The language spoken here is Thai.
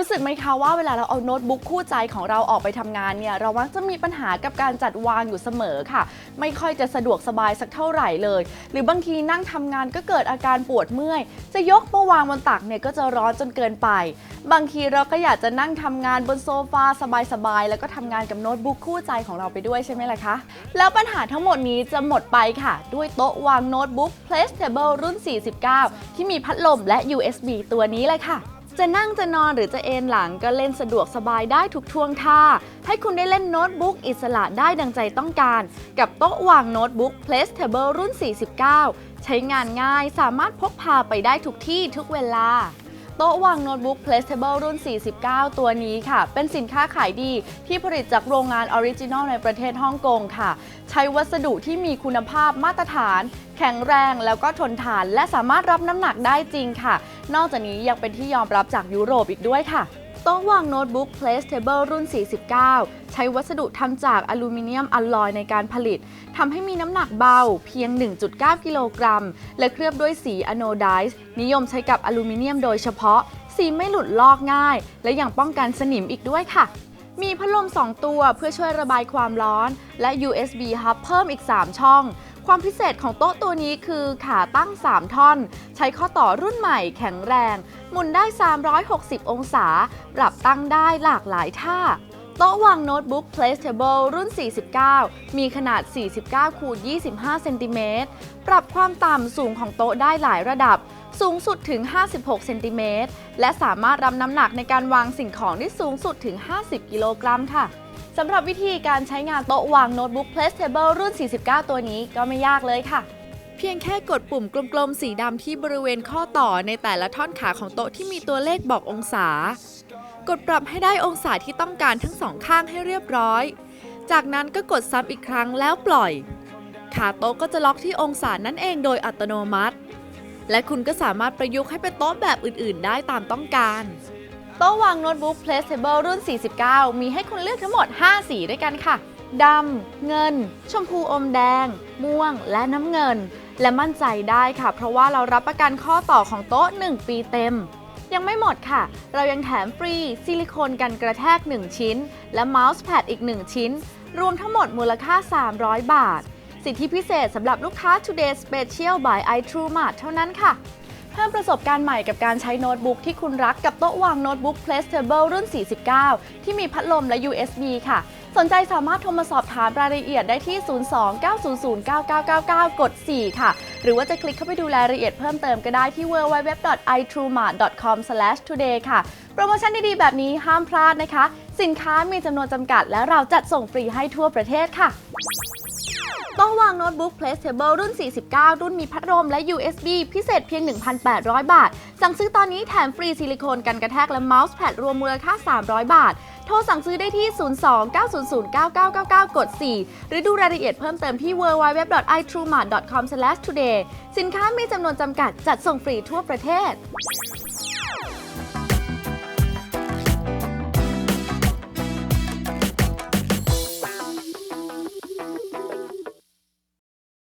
ู้สึกไหมคะว่าเวลาเราเอาโน้ตบุ๊กคู่ใจของเราออกไปทำงานเนี่ยเรามักจะมีปัญหากับการจัดวางอยู่เสมอค่ะ ไม่ค่อยจะสะดวกสบายสักเท่าไหร่เลย หรือบางทีนั่งทำงานก็เกิดอาการปวดเมื่อย จะยกมาวางบนตักเนี่ยก็จะร้อนจนเกินไป บางทีเราก็อยากจะนั่งทำงานบนโซฟาสบายๆแล้วก็ทำงานกับโน้ตบุ๊กคู่ใจของเราไปด้วยใช่ไหมล่ะคะแล้วปัญหาทั้งหมดนี้จะหมดไปค่ะ ด้วยโต๊ะวางโน้ตบุ๊ก Placetable รุ่น 49 ที่มีพัดลมและ USB ตัวนี้เลยค่ะ จะนั่งจะนอนหรือจะเอนหลังก็เล่นสะดวกสบายได้ทุกท่วงท่า ให้คุณได้เล่นโน้ตบุ๊กอิสระได้ดังใจต้องการ กับโต๊ะวางโน้ตบุ๊ก Placetable รุ่น 49 ใช้งานง่ายสามารถพกพาไปได้ทุกที่ทุกเวลา โต๊ะวางโน้ตบุ๊ก Placeable รุ่น 49 ตัวนี้ค่ะ เป็นสินค้าขายดีที่ผลิตจากโรงงานออริจินอลในประเทศฮ่องกงค่ะ ใช้วัสดุที่มีคุณภาพมาตรฐาน แข็งแรงแล้วก็ทนทาน และสามารถรับน้ำหนักได้จริงค่ะ นอกจากนี้ยังเป็นที่ยอมรับจากยุโรปอีกด้วยค่ะ โต๊ะวางโน้ตบุ๊ก Placetable รุ่น 49 ใช้วัสดุทำจากอลูมิเนียมอลลอยในการผลิต ทำให้มีน้ำหนักเบาเพียง 1.9 กิโลกรัม และเคลือบด้วยสีอะโนไดซ์นิยมใช้กับอลูมิเนียมโดยเฉพาะ สีไม่หลุดลอกง่าย และยังป้องกันสนิมอีกด้วยค่ะ มีพัดลม 2 ตัวเพื่อช่วยระบายความร้อน และ USB hub เพิ่มอีก 3 ช่อง ความพิเศษของโต๊ะตัวนี้คือขาตั้ง 3 ท่อน ใช้ข้อต่อรุ่นใหม่แข็งแรง หมุนได้ 360 องศา ปรับตั้งได้หลากหลายท่า โต๊ะวางโน้ตบุ๊ก Placeable รุ่น 49 มีขนาด 49คูณ25 เซนติเมตร ปรับความต่ำสูงของโต๊ะได้หลายระดับ สูงสุดถึง 56 เซนติเมตร และสามารถรับน้ำหนักในการวางสิ่งของได้สูงสุดถึง 50 กิโลกรัมค่ะ สำหรับวิธีการใช้งานโต๊ะวางโน้ตบุ๊ก Placetable รุ่น 49 ตัวนี้ก็ไม่ยากเลยค่ะ เพียงแค่กดปุ่มกลมๆ สีดำที่บริเวณข้อต่อในแต่ละท่อนขาของโต๊ะที่มีตัวเลขบอกองศา กดปรับให้ได้องศาที่ต้องการทั้งสองข้างให้เรียบร้อย จากนั้นก็กดซ้ำอีกครั้งแล้วปล่อย ขาโต๊ะก็จะล็อกที่องศานั่นเองโดยอัตโนมัติ และคุณก็สามารถประยุกต์ให้เป็นโต๊ะแบบอื่น ๆ ได้ตามต้องการ โต๊ะวางโน้ตบุ๊ก Placeable รุ่น 49 มีให้คุณเลือกทั้งหมด 5 สีด้วยกันค่ะ ดำ เงิน ชมพูอมแดง ม่วง และน้ำเงิน และมั่นใจได้ค่ะ เพราะว่าเรารับประกันข้อต่อของโต๊ะ 1 ปีเต็ม ยังไม่หมดค่ะ เรายังแถมฟรีซิลิโคนกันกระแทก 1 ชิ้น และเมาส์แพดอีก 1 ชิ้น รวมทั้งหมดมูลค่า 300 บาท สิทธิพิเศษสำหรับลูกค้า Today Special by iTrueMart เท่านั้นค่ะ เพิ่มประสบการณ์ใหม่กับการใช้โน้ตบุ๊กที่คุณรักกับโต๊ะวางโน้ตบุ๊ก Placetable รุ่น 49 ที่มีพัดลมและ USB ค่ะ สนใจสามารถโทรมาสอบถามรายละเอียดได้ที่ 02-900-9999 กด 4 ค่ะ หรือว่าจะคลิกเข้าไปดูรายละเอียดเพิ่มเติมก็ได้ที่ www.itrumart.com/today ค่ะ โปรโมชั่นดีๆแบบนี้ห้ามพลาดนะคะ สินค้ามีจำนวนจำกัดและเราจัดส่งฟรีให้ทั่วประเทศค่ะ ต๊ะวางโน้ตบุ๊ก Placetable รุ่น 49 รุ่นมีพัดลมและ USB พิเศษเพียง 1,800 บาท สั่งซื้อตอนนี้แถมฟรีซิลิโคนกันกระแทกและเมาส์แพดรวมมูลค่า 300 บาท โทรสั่งซื้อได้ที่ 02-900-9999 กด 4 หรือดูรายละเอียดเพิ่มเติมที่ www.itrumart.com/today สินค้ามีจำนวนจำกัดจัดส่งฟรีทั่วประเทศ